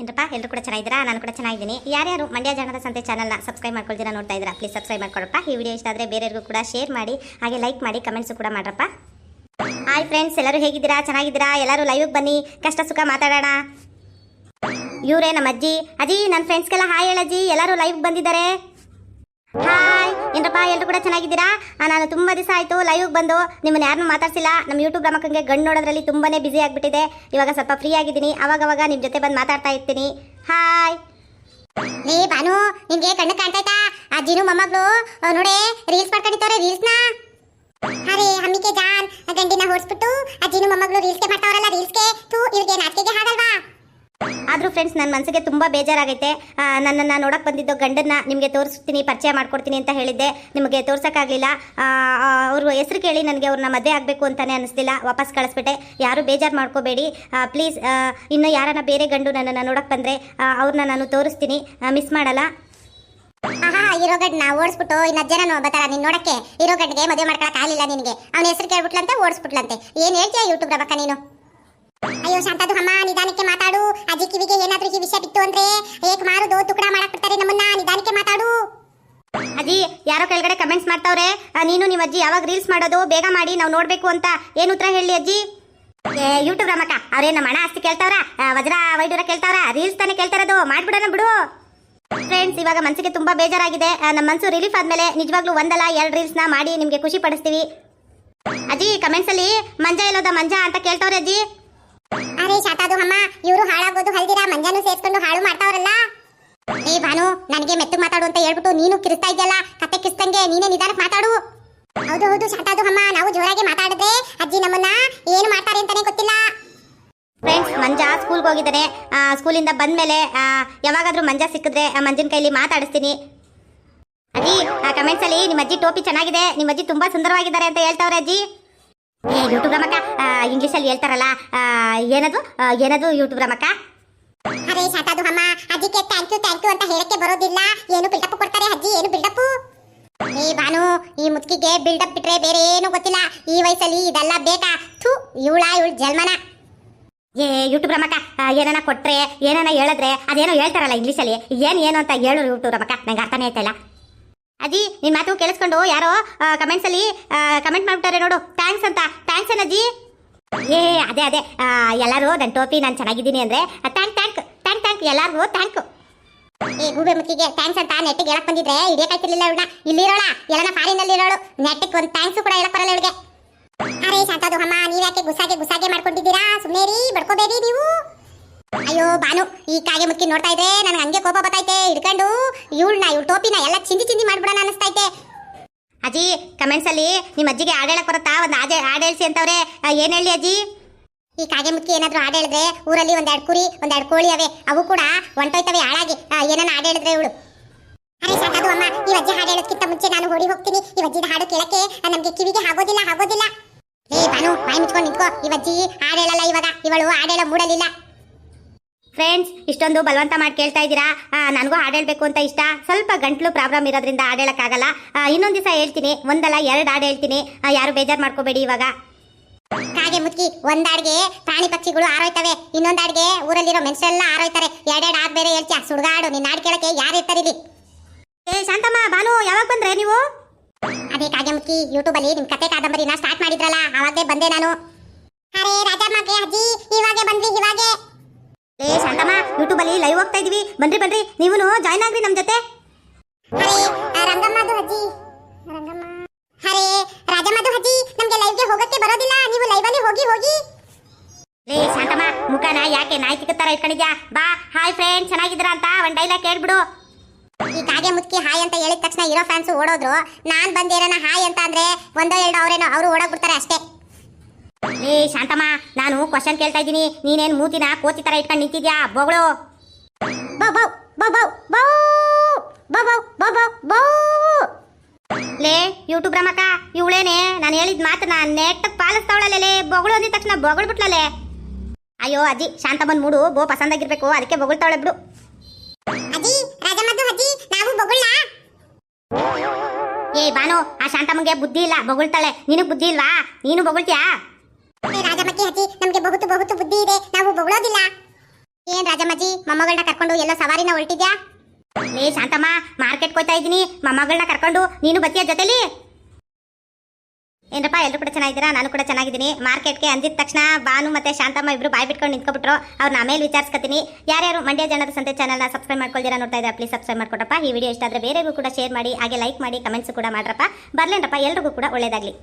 ಏನಪ್ಪ ಎಲ್ಲರೂ ಕೂಡ ಚೆನ್ನಾಗಿದ್ದೀರಾ? ನಾನು ಕೂಡ ಚೆನ್ನಾಗಿದ್ದೀನಿ. ಯಾರ್ಯಾರು ಮಂಡ್ಯ ಜನದ ಸಂತೆ ಚಾನಲ್ನ ಸಬ್ಸ್ಕ್ರೈಬ್ ಮಾಡ್ಕೊಳ್ತೀರಾ ನೋಡ್ತಾ ಇದ್ದೀರಾ ಪ್ಲೀಸ್ ಸಬ್ಸ್ಕ್ರೈಬ್ ಮಾಡ್ಕೊಳಪ್ಪ. ಈ ವಿಡಿಯೋ ಇಷ್ಟ ಆದರೆ ಬೇರೆಯವ್ರಿಗೂ ಕೂಡ ಶೇರ್ ಮಾಡಿ, ಹಾಗೆ ಲೈಕ್ ಮಾಡಿ ಕಮೆಂಟ್ಸು ಕೂಡ ಮಾಡ್ರಪ್ಪ. ಹಾಯ್ ಫ್ರೆಂಡ್ಸ್ ಎಲ್ಲರೂ ಹೇಗಿದ್ದೀರಾ? ಚೆನ್ನಾಗಿದ್ದೀರಾ? ಎಲ್ಲರೂ ಲೈವ್ಗೆ ಬನ್ನಿ. ಕಷ್ಟ ಸುಖ ಮಾತಾಡೋಣ. ಇವರೇ ನಮ್ಮ ಅಜ್ಜಿ ಅಜ್ಜಿ ನನ್ನ ಫ್ರೆಂಡ್ಸ್ಗೆಲ್ಲ ಹಾಯ್ ಹೇಳಜ್ಜಿ. ಎಲ್ಲರೂ ಲೈವ್ ಬಂದಿದ್ದಾರೆ. ಹಾಯ್ ಏನಪ್ಪ ಎಲ್ಲರೂ ಕೂಡ ಚೆನ್ನಾಗಿದ್ದೀರಾ? ನಾನು ತುಂಬ ದಿವಸ ಆಯಿತು ಲೈವ್ಗೆ ಬಂದು ನಿಮ್ಮನ್ನ ಯಾರನ್ನೂ ಮಾತಾಡ್ಸಿಲ್ಲ. ನಮ್ಮ ಯೂಟ್ಯೂಬ್ ಗ್ರಾಮಕ್ಕೆ ಗಂಡು ನೋಡೋದ್ರಲ್ಲಿ ತುಂಬಾನೇ ಬ್ಯುಸಿ ಆಗಿಬಿಟ್ಟಿದೆ. ಇವಾಗ ಸ್ವಲ್ಪ ಫ್ರೀ ಆಗಿದ್ದೀನಿ. ಅವಾಗವಾಗ ನಿಮ್ಮ ಜೊತೆ ಬಂದು ಮಾತಾಡ್ತಾ ಇರ್ತೀನಿ. ಹಾಯ್ ಏ ಬಾನು ನಿಮಗೆ ಕಣ್ಣು ಕಾಣ್ತಾಯ್ತಾ? ಅಜ್ಜಿನು ಮೊಮ್ಮಗಳು ನೋಡಿ ರೀಲ್ಸ್ ಮಾಡ್ಕೊಂಡಿತ್ತವ್ರೆ ರೀಲ್ಸ್ನ ಅರೆ ಹಮ್ಮಿಕೆ ಜಾನ್ ಗಂಡಿನ ಹೊಡ್ಸ್ಬಿಟ್ಟು ಅಜ್ಜಿನು ಮೊಮ್ಮಗಳು ರೀಲ್ಸ್ಗೆ ಮಾಡ್ತಾವ್ರಲ್ಲ ರೀಲ್ಸ್ಗೆ ಫ್ರೆಂಡ್ಸ್ ನನ್ನ ಮನಸ್ಸಿಗೆ ತುಂಬ ಬೇಜಾರಾಗೈತೆ. ನನ್ನನ್ನು ನೋಡೋಕೆ ಬಂದಿದ್ದು ಗಂಡನ್ನ ನಿಮಗೆ ತೋರಿಸ್ತೀನಿ, ಪರಿಚಯ ಮಾಡ್ಕೊಡ್ತೀನಿ ಅಂತ ಹೇಳಿದ್ದೆ. ನಿಮಗೆ ತೋರ್ಸೋಕ್ಕಾಗಲಿಲ್ಲ. ಅವರು ಹೆಸರು ಕೇಳಿ ನನಗೆ ಅವ್ರನ್ನ ಮದುವೆ ಆಗಬೇಕು ಅಂತಾನೆ ಅನಿಸ್ತಿಲ್ಲ ವಾಪಸ್ ಕಳಿಸ್ಬಿಟ್ಟೆ. ಯಾರು ಬೇಜಾರು ಮಾಡ್ಕೋಬೇಡಿ. ಪ್ಲೀಸ್ ಇನ್ನು ಯಾರನ್ನ ಬೇರೆ ಗಂಡು ನನ್ನನ್ನು ನೋಡೋಕೆ ಬಂದರೆ ಅವ್ರನ್ನ ನಾನು ತೋರಿಸ್ತೀನಿ. ಮಿಸ್ ಮಾಡಲ್ಲ. ಆಹಾ ಇರೋ ಓಡಿಸ್ಬಿಟ್ಟು ಇನ್ನ ಜನ ಬರ್ತಾರ ನೀನ್ ನೋಡಕ್ಕೆ. ಇರೋ ಮದುವೆ ಮಾಡ್ಕೊಳಕ್ ಆಗಿಲ್ಲ ನಿನಗೆ. ಅವನ ಹೆಸರು ಕೇಳ್ಬಿಟ್ಲಂತೆ, ಓಡಿಸ್ಬಿಟ್ಲಂತೆ. ಏನ್ ಹೇಳ್ತೀಯ ಯೂಟ್ಯೂಬ್ ರಬಕ್ಕ ನೀನು? ಅಯ್ಯೋ ಶಾಂತದು ಅಮ್ಮ, ನಿಧಾನಕ್ಕೆ ಮಾತಾಡು. ಅಜ್ಜಿ ಕಿವಿಗೆ ಏನಾದ್ರೂ ಈ ವಿಷಯ ಬಿತ್ತು ಅಂದ್ರೆ ಏಕ್ ಮಾರುದು? ತುಕಡ ಮಾಡಕ್ ಬಿಡ್ತಾರೆ ನಮ್ಮನ್ನ. ನಿಧಾನಕ್ಕೆ ಮಾತಾಡು. ಅಜ್ಜಿ, ಯಾರೋ ಕೆಳಗಡೆ ಕಮೆಂಟ್ಸ್ ಮಾಡ್ತಾವ್ರೆ. ನೀನು ನಿಮ್ಮ ಅಜ್ಜಿ ಯಾವಾಗ ರೀಲ್ಸ್ ಮಾಡೋದು? ಬೇಗ ಮಾಡಿ, ನಾವು ನೋಡಬೇಕು ಅಂತ. ಏನು ಉತ್ತರ ಹೇಳಿ ಅಜ್ಜಿ? ಯೂಟ್ಯೂಬ್ ರಮಕ್ಕ ಅವ್ರೇನು ಹಣ ಆಸ್ತಿ ಕೇಳ್ತಾವ್ರ? ವಜ್ರ ವೈಡೂರ ಕೇಳ್ತಾವ್ರ? ರೀಲ್ಸ್ ತಾನೇ ಕೇಳ್ತಾರದು ಮಾಡ್ಬಿಡೋಣ ಬಿಡು. ಫ್ರೆಂಡ್ಸ್ ಇವಾಗ ಮನಸ್ಸಿಗೆ ತುಂಬಾ ಬೇಜಾರಾಗಿದೆ. ನಮ್ಮ ಮನಸ್ಸು ರಿಲೀಫ್ ಆದ್ಮೇಲೆ ನಿಜವಾಗ್ಲೂ ಒಂದಲ್ಲ, ಎರಡು ರೀಲ್ಸ್ನ ಮಾಡಿ ನಿಮಗೆ ಖುಷಿ ಪಡಿಸ್ತೀವಿ. ಅಜ್ಜಿ ಕಮೆಂಟ್ಸ್ ಅಲ್ಲಿ, ಮಂಜ ಎಲ್ಲೋದ ಮಂಜ ಅಂತ ಕೇಳ್ತಾವ್ರೆ ಅಜ್ಜಿ. ಅರೆ ಶಾತಾದು ಅಮ್ಮ, ಇವರು ಹಾಳಾಗೋದು ಹಲ್ದಿರಾ, ಮಂಜಾನು ಸೇರ್ಸ್ಕೊಂಡು ಹಾಳು ಮಾಡ್ತಾವ್ರಲ್ಲ? ಏ ಭಾನು, ನನಗೆ ಮೆತ್ತು ಮಾತಾಡು ಅಂತ ಹೇಳ್ಬಿಟ್ಟು ನೀನು ಕಿರಿಸ್ತಾ ಇದೆಯಲ್ಲ, ಕತೆ ಕಿಸ್ತಂಗೆ ನೀನೇ ನಿಧಾನಕ್ಕೆ ಮಾತಾಡು. ಹೌದು ಹೌದು ಶಾತಾದು ಅಮ್ಮ, ನಾವು ಜೋರಾಗಿ ಮಾತಾಡಿದ್ರೆ ಅಜ್ಜಿ ನಮ್ಮನ್ನ ಏನು ಮಾಡ್ತಾರೆ ಅಂತಾನೆ ಗೊತ್ತಿಲ್ಲ. ಫ್ರೆಂಡ್ಸ್ ಮಂಜ ಸ್ಕೂಲ್ಗೆ ಹೋಗಿದ್ದಾನೆ. ಸ್ಕೂಲಿಂದ ಬಂದ್ಮೇಲೆ ಯಾವಾಗಾದ್ರೂ ಮಂಜ ಸಿಕ್ಕಿದ್ರೆ ಮಂಜಿನ ಕೈಲಿ ಮಾತಾಡಿಸ್ತೀನಿ. ಅಜ್ಜಿ ಕಮೆಂಟ್ಸಲ್ಲಿ ನಿಮ್ಮ ಅಜ್ಜಿ ಟೋಪಿ ಚೆನ್ನಾಗಿದೆ, ನಿಮ್ಮ ಅಜ್ಜಿ ತುಂಬಾ ಸುಂದರವಾಗಿದ್ದಾರೆ ಅಂತ ಹೇಳ್ತಾವ್ರೆ ಅಜ್ಜಿ. ಯೂಟ್ಯೂಬ್ ರಮಕ್ಕ ಇಂಗ್ಲಿಷ್ ಅಲ್ಲಿ ಹೇಳ್ತಾರಲ್ಲ ಏನದು ಏನದು ಯೂಟ್ಯೂಬ್ ರಮಕ್ಕ? ಅರೇ ಸಾಕದು ಅಮ್ಮ ಅಜ್ಜಿಗೆ ಥ್ಯಾಂಕ್ ಯು ಥ್ಯಾಂಕ್ ಯು ಅಂತ ಹೇಳಕ್ಕೆ ಬರೋದಿಲ್ಲ. ಏನು ಬಿಲ್ಡಪ್ ಕೊಡ್ತಾರೆ ಅಜ್ಜಿ ಏನು ಬಿಲ್ಡಪ್ ಏ ಬಾನು ಈ ಮುದುಕಿಗೆ ಬಿಲ್ಡಪ್ ಬಿಟ್ರೆ ಬೇರೆ ಏನು ಗೊತ್ತಿಲ್ಲ. ಈ ವಯಸ್ಸಲ್ಲಿ ಇದೆಲ್ಲ ಬೇಕಾ? ಥೂ ಇವಳ ಇವಳ ಜಲ್ಮನ ಏ ಯೂಟ್ಯೂಬ್ ರಮಕ್ಕ ಏನನ ಕೊಟ್ರೆ ಏನನ ಹೇಳಿದ್ರೆ ಅದೇನೋ ಹೇಳ್ತಾರಲ್ಲ ಇಂಗ್ಲೀಷಲ್ಲಿ ಏನು ಏನು ಅಂತ ಹೇಳು ಯೂಟ್ಯೂಬ್ ರಮಕ್ಕ ನಂಗೆ ಅರ್ಥನೇ ಆಯ್ತಾ ಇಲ್ಲ. ಅಜ್ಜಿ ನಿನ್ ಮಾತು ಕೇಳಿಸ್ಕೊಂಡು ಯಾರೋ ಕಮೆಂಟ್ಸ್ ಅಲ್ಲಿ ಕಮೆಂಟ್ ಮಾಡ್ಬಿಟ್ಟಾರೆ ನೋಡು. ಥ್ಯಾಂಕ್ಸ್ ಅಂತ. ಥ್ಯಾಂಕ್ಸ್ ಅಜ್ಜಿ ಏ, ಅದೇ ಅದೇ. ಎಲ್ಲರೂ ನನ್ನ ಟೋಪಿ, ನಾನು ಚೆನ್ನಾಗಿದ್ದೀನಿ ಅಂದ್ರೆ ಥ್ಯಾಂಕ್ ಥ್ಯಾಂಕ್ ಥ್ಯಾಂಕ್ ಥ್ಯಾಂಕ್ ಎಲ್ಲರಿಗೂ ಥ್ಯಾಂಕ್ ಈ ಗೂಬೆ ಮುಖಿಗೆ ಥ್ಯಾಂಕ್ಸ್ ಅಂತ ನೆಟ್ಟಿಗೆ ಹೇಳಕ್ ಬಂದಿದ್ರೆ ಇಡೇ ಕಾಯ್ತಿರ್ಲಿಲ್ಲ ಇವಳ ಇಲ್ಲಿರೋಳ, ಎಲ್ಲನ ಫಾರಿನಲ್ಲಿ ಇರೋಳು ನೆಟ್ಟಿಗೆ ಒಂದು ಥ್ಯಾಂಕ್ಸ್ ಕೂಡ ಹೇಳಕ್ ಬರಲ್ಲ ಇವಳಿಗೆ. ಅರೇ, ಶಾಂತದು ಅಮ್ಮ ನೀವ್ಯಾಕೆ ಗುಸಾಗೆ ಗುಸಾಗೆ ಮಾಡ್ಕೊಂಡಿದ್ದೀರಾ? ಸುಮ್ಮನೆ ರೀ ಬಡ್ಕೋಬೇಡಿ ನೀವು. ಅಯ್ಯೋ, ಬಾನು, ಈ ಕಾಗೆ ಮುಕ್ಕಿ ನೋಡ್ತಾ ಇದ್ರೆ ನನಗೆ ಹಂಗೆ ಕೋಪ ಬರ್ತೈತೆ. ಹಿಡ್ಕೊಂಡು ಇವಳನ್ನ ಇವ್ ಟೋಪಿನ ಎಲ್ಲ ಚಿಂದಿ ಚಿಂದಿ ಮಾಡ್ಬಿಡೋಣ ಅನಿಸ್ತೈತೆ ಅಜ್ಜಿ ಕಮೆಂಟ್ಸ್ ಅಲ್ಲಿ ನಿಮ್ಮ ಅಜ್ಜಿಗೆ ಹಾಡ್ ಹೇಳಕ್ ಬರುತ್ತಾ? ಒಂದು ಹಾಡ್ ಹೇಳ್ಸಿ ಅಂತವ್ರೆ. ಏನ್ ಹೇಳಿ ಅಜ್ಜಿ? ಈ ಕಾಗೆ ಮುಕ್ಕಿ ಏನಾದ್ರೂ ಹಾಡು ಊರಲ್ಲಿ ಒಂದೆರಡು ಕುರಿ, ಒಂದೆರಡು ಕೋಳಿ ಅವೆ. ಅವು ಕೂಡ ಹೊಂಟೋಯ್ತವೆ ಹಾಳಾಗಿ. ಏನನ್ನ ಹಾಡು ಇವಳು. ಅರೆ ಸಾಕದು ಅಮ್ಮ. ಈ ಅಜ್ಜಿ ಹಾಡು ಮುಂಚೆ ನಾನು ಓಡಿ ಹೋಗ್ತೀನಿ. ಈ ಅಜ್ಜಿದ ಹಾಡು ಕೇಳಕ್ಕೆ ನಮ್ಗೆ ಕಿವಿಗೆ ಆಗೋದಿಲ್ಲ ಆಗೋದಿಲ್ಲ. ಏ, ಬಾನು, ಬಾಯಿ ಮುಚ್ಕೊಂಡು ನಿಂತ್ಕೋ. ಈ ಅಜ್ಜಿ ಹಾಡು ಇವಾಗ. ಇವಳು ಹಾಡು ಹೇಳೋ ಮೂಡಲಿಲ್ಲ ಫ್ರೆಂಡ್ಸ್ ಇಷ್ಟೊಂದು ಬಲವಂತ ಮಾಡಿ ಕೇಳ್ತಾ ಇದ್ದೀರಾ? ನನಗೂ ಹಾಡು ಹೇಳಬೇಕು ಅಂತ ಇಷ್ಟ. ಸ್ವಲ್ಪ ಗಂಟ್ಲು ಪ್ರಾಬ್ಲಮ್ ಇರೋದ್ರಿಂದ ಹಾಡು ಹೇಳೋಕ್ಕಾಗಲ್ಲ ಇನ್ನೊಂದು ಇನ್ನೊಂದ್ ದಿವಸ ಹೇಳ್ತೀನಿ. ಒಂದಲ್ಲ ಎರಡು ಹಾಡು ಹೇಳ್ತೀನಿ. ಯಾರು ಬೇಜಾರು ಮಾಡ್ಕೋಬೇಡಿ ಇವಾಗ. ಕಾಗೆ ಮುಕ್ಕಿ ಒಂದಾಡ್ಗೆ ಪ್ರಾಣಿ ಪಕ್ಷಿಗಳು ಆರೋಯ್ತವೆ ಇನ್ನೊಂದಾಡ್ಗೆ ಊರಲ್ಲಿರೋ ಮನುಷ್ಯರೆಲ್ಲ ಆರೋಯ್ತಾರೆ ಎರಡೆರಡು ಆದ್ ಬೇರೆ ಹೇಳ್ತೀಯ? ಸುಡ್ಗಾಡು ನಿನ್ನ ಹಾಡು ಕೇಳಕ್ಕೆ ಯಾರು ಇರ್ತಾರೆ ಇಲ್ಲಿ? ಏ ಶಾಂತಮ್ಮ ಭಾನು ಯಾವಾಗ ಬಂದ್ರೆ ನೀವು? ಅದೇ ಕಾಗೆ ಮುಕ್ಕಿ ಯೂಟ್ಯೂಬ್ ನಿಮ್ಮ ನಿಮ್ ಕತೆ ಕಾದಂಬರಿನ ಸ್ಟಾರ್ಟ್ ಮಾಡಿದ್ರಲ್ಲ ಅವಾಗೇ ಬಂದೆ ನಾನು. ಅರೆ ರಾಜಮ್ಮಗೆ ಅಜ್ಜಿ ಇವಾಗೆ ಬಂದ್ವಿ ಇವಾಗೆ. ಏ ಶಾಂತಮ್ಮ ಯೂಟ್ಯೂಬ್ ಅಲ್ಲಿ ಲೈವ್ ಹೋಗ್ತಾ ಇದೀವಿ. ಬನ್ರಿ ಬನ್ರಿ. ನೀವು ಜಾಯ್ನ್ ಆಗ್ರಿ ನಮ್ ಜೊತೆ. ರಂಗಮ್ಮದು ಅಜ್ಜಿ. ರಂಗಮ್ಮ. ಅರೆ ರಾಜಮ್ಮದು ಅಜ್ಜಿ. ನಮ್ಗೆ ಲೈವ್ಗೆ ಹೋಗಕ್ಕೆ ಬರೋದಿಲ್ಲ. ನೀವು ಲೈವ್ ಅಲ್ಲಿ ಹೋಗಿ ಹೋಗಿ. ಲೇ ಶಾಂತಮ್ಮ ಮುಖನ ಯಾಕೆ ನಾಯಿ ತಿಕ್ಕತ್ತಾರ ಇಟ್ಕೊಂಡಿದ್ಯಾ? ಬಾ ಹಾಯ್ ಫ್ರೆಂಡ್ ಚೆನ್ನಾಗಿದ್ದೀರಾ ಅಂತ ಒಂದ್ ಡೈಲಾಗ್ ಕೇಳ್ಬಿಡು. ಈ ಕಾಗೆ ಮುಕ್ಕಿ ಹಾಯ್ ಅಂತ ಹೇಳಿದ ತಕ್ಷಣ ಇರೋ ಫ್ಯಾನ್ಸ್ ಓಡೋದ್ರು. ನಾನ್ ಬಂದೇರನ ಹಾಯ್ ಅಂತ ಅಂದ್ರೆ ಒಂದೋ ಎರಡೋ ಅವರೇನೋ ಅವರು ಓಡೋಗ್ಬಿಡ್ತಾರೆ ಅಷ್ಟೇ. ಏ ಶಾಂತಮ್ಮ ನಾನು ಕ್ವಶನ್ ಕೇಳ್ತಾ ಇದ್ದೀನಿ. ನೀನೇನ್ ಮೂತಿನ ಕೋತಿ ತರ ಇಟ್ಕೊಂಡು ನಿಂತಿದ್ಯಾ? ಬೊಗಳು. ಲೇ ಯೂಟ್ಯೂಬ್ ರಮಕ್ಕ ಇವಳೇನೆ? ನಾನು ಹೇಳಿದ ಮಾತನ್ನ ನೆಟ್ಟಕ್ ಪಾಲಿಸ್ತಾವಳಲ್ಲ ಲೇ ಬೊಗಳು ಅಂದಿದ ತಕ್ಷಣ ಬೊಗಳ್ಬಿಟ್ಲಲೆ ಅಯ್ಯೋ ಅಜ್ಜಿ ಶಾಂತ ಬಂದ್ ಮೂಡು ಬೋ ಪಸಂದಾಗಿರ್ಬೇಕು. ಅದಕ್ಕೆ ಬೊಗಳ್ತಾವಳೆ ಬಿಡು. ಅಜ್ಜಿ ರಾಜಮದ್ದು ಅಜ್ಜಿ ನಾವು ಏ ಬಾನು ಆ ಶಾಂತಮ್ಮಗೆ ಬುದ್ಧಿ ಇಲ್ಲ ಬೊಗಳ್ತಾಳೆ. ನೀನು ಬುದ್ಧಿ ಇಲ್ವಾ? ನೀನು ಬೊಗಳ್ತೀಯಾ? ಮೊಮ್ಮಗಳನ್ನ ಕರ್ಕೊಂಡು ಎಲ್ಲ ಸವಾರಿನ ಹೊರಟಿದ್ಯಾ? ಏ ಶಾಂತಮ್ಮ ಮಾರ್ಕೆಟ್ ಹೋಗ್ತಾ ಇದ್ದೀನಿ. ಮೊಮ್ಮಗಳನ್ನ ಕರ್ಕೊಂಡು ನೀನು ಬತ್ತಿಯ ಜೊತೆಲಿ? ಏನಪ್ಪ ಎಲ್ಲರೂ ಕೂಡ ಚೆನ್ನಾಗಿದ್ದೀರಾ? ನಾನು ಕೂಡ ಚೆನ್ನಾಗಿದ್ದೀನಿ. ಮಾರ್ಕೆಟ್ಗೆ ಅಂದಿದ ತಕ್ಷಣ ಬಾನು ಮತ್ತೆ ಶಾಂತಮ್ಮ ಇಬ್ಬರು ಬಾಯ್ ಬಿಟ್ಕೊಂಡು ನಿಂತ್ಕೊಬಿಟ್ರು. ಅವ್ರನ್ನ ಆಮೇಲೆ ವಿಚಾರಿಸ್ಕೊತೀನಿ. ಯಾರ್ಯಾರು ಮಂಡ್ಯ ಜನರ ಸಂತೆ ಚಾನಲ್ನ ಸಬ್ಸ್ಕ್ರೈಬ್ ಮಾಡ್ಕೊಳ್ತೀರಾ ನೋಡ್ತಾ ಇದ್ದಾರೆ ಪ್ಲೀಸ್ ಸಬ್ಸ್ಕ್ರೈಬ್ ಮಾಡ್ಕೊಡಪ್ಪ ಈ ವಿಡಿಯೋ ಇಷ್ಟ ಆದರೆ ಬೇರೆಗೂ ಕೂಡ ಶೇರ್ ಮಾಡಿ, ಹಾಗೆ ಲೈಕ್ ಮಾಡಿ ಕಮೆಂಟ್ಸ್ ಕೂಡ ಮಾಡ್ರಪ್ಪ. ಬರಲೇನಪ್ಪ ಎಲ್ರಿಗೂ ಕೂಡ ಒಳ್ಳೇದಾಗಲಿ.